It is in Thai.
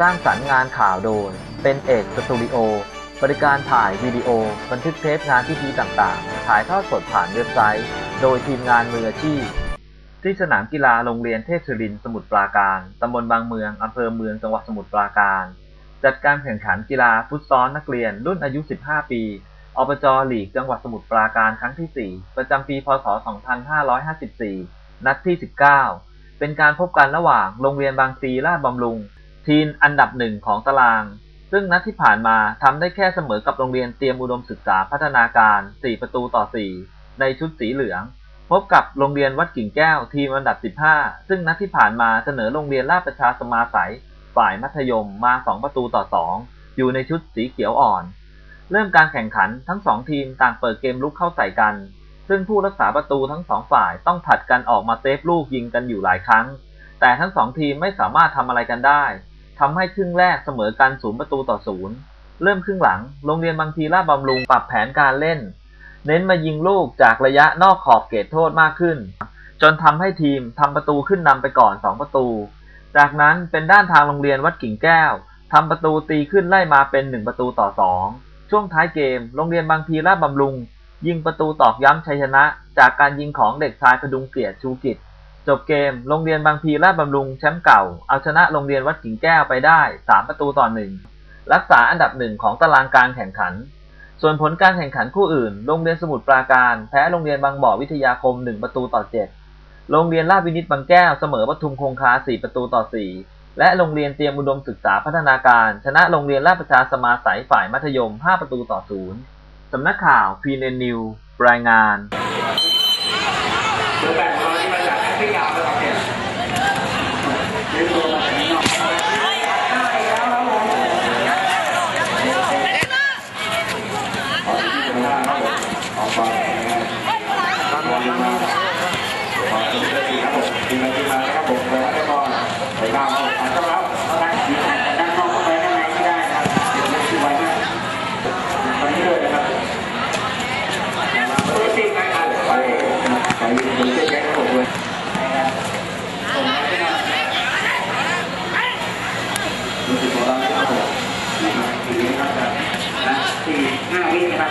สร้างสรรค์งานข่าวโดย เป็นเอกสตูดิโอ บริการถ่ายวิดีโอ บันทึกเทปงานพิธีต่างๆ ถ่ายทอดสดผ่านเว็บไซต์ โดยทีมงานมืออาชีพ ที่สนามกีฬาโรงเรียนเทพศิรินสมุทรปราการ ตำบลบางเมือง อำเภอเมือง จังหวัดสมุทรปราการ จัดการแข่งขันกีฬาฟุตซอลนักเรียนรุ่นอายุ 15 ปี อบจลีกจังหวัดสมุทรปราการครั้งที่ 4 ประจำปี พศ 2554 นัดที่ 19 เป็นการพบกันระหว่างโรงเรียนบางพลีราชบำรุง ทีมอันดับหนึ่งของตาราง ซึ่งนัดที่ผ่านมาทำได้แค่เสมอกับโรงเรียนเตรียมอุดมศึกษาพัฒนาการ 4 ประตูต่อ 4 ในชุดสีเหลือง พบกับโรงเรียนวัดกิ่งแก้วทีมอันดับ 15 ซึ่งนัดที่ผ่านมาเสนอโรงเรียนราชประชาสมาสัย ฝ่ายมัธยมมา 2 ประตูต่อ 2 อยู่ในชุดสีเขียวอ่อน เริ่มการแข่งขันทั้งสองทีมต่างเปิดเกมลุกเข้าใส่กัน ซึ่งผู้รักษาประตูทั้งสองฝ่ายต้องผัดกันออกมาเซฟลูกยิงกันอยู่หลายครั้ง แต่ทั้งสองทีมไม่สามารถทำอะไรกันได้ ทำให้ครึ่งแรกเสมอกันศูนย์ประตูต่อศูนย์เริ่มครึ่งหลัง โรงเรียนบางทีราชบำรุงปรับแผนการเล่น เน้นมายิงลูกจากระยะนอกขอบเขตโทษมากขึ้น จนทำให้ทีมทำประตูขึ้นนำไปก่อน 2 ประตู จากนั้นเป็นด้านทางโรงเรียนวัดกิ่งแก้วทำประตูตีขึ้นไล่มาเป็น 1 ประตูต่อ 2 ช่วงท้ายเกม โรงเรียนบางพีราชบำรุง ยิงประตูตอกย้ำชัยชนะ จากการยิงของเด็กชายพดุงเกียรติชูกิจ จบเกม โรงเรียนบางพีราชบำรุงแชมป์เก่า เอาชนะโรงเรียนวัดกิ่งแก้วไปได้ 3 ประตูต่อหนึ่งรักษาอันดับหนึ่งของตารางการแข่งขัน ส่วนผลการแข่งขันคู่อื่น โรงเรียนสมุทรปราการ แพ้โรงเรียนบางบ่อวิทยาคม 1 ประตูต่อ 7 โรงเรียนราชวินิตบางแก้วเสมอปทุมคงคา 4 ประตูต่อ 4 และโรงเรียนเตรียมอุดมศึกษาพัฒนาการ ชนะโรงเรียนราชประชาสมาสัยฝ่ายมัธยม 5 ประตูต่อ 0 สำนักข่าวพีเนนิวรายงาน เบอร์แปดของเราที่มาจากแอฟริกานะครับเนี่ยซื้อตัวมาจากข้างนอกได้แล้วครับผมขอที่ตรงหน้าครับผมขอบคุณนะครับขอบคุณมากขอบคุณที่ครับผมทีมงานที่มา นะครับผมไปบได้ก่อนไปตามผมต้อนรับเอาละอยู่ด้านนอกเข้าไปข้างในไม่ได้นะครับเดี๋ยวมันคือไว้มากตอนนี้เลยนะครับตัวจริงนะครับไปไปดูเจ๊แก๊งครับผมเลยนะครับส่งมาให้นะรู้สึกขอเราครับผมนะครับทีนี้นะครับนะที่ห้าวินะครับ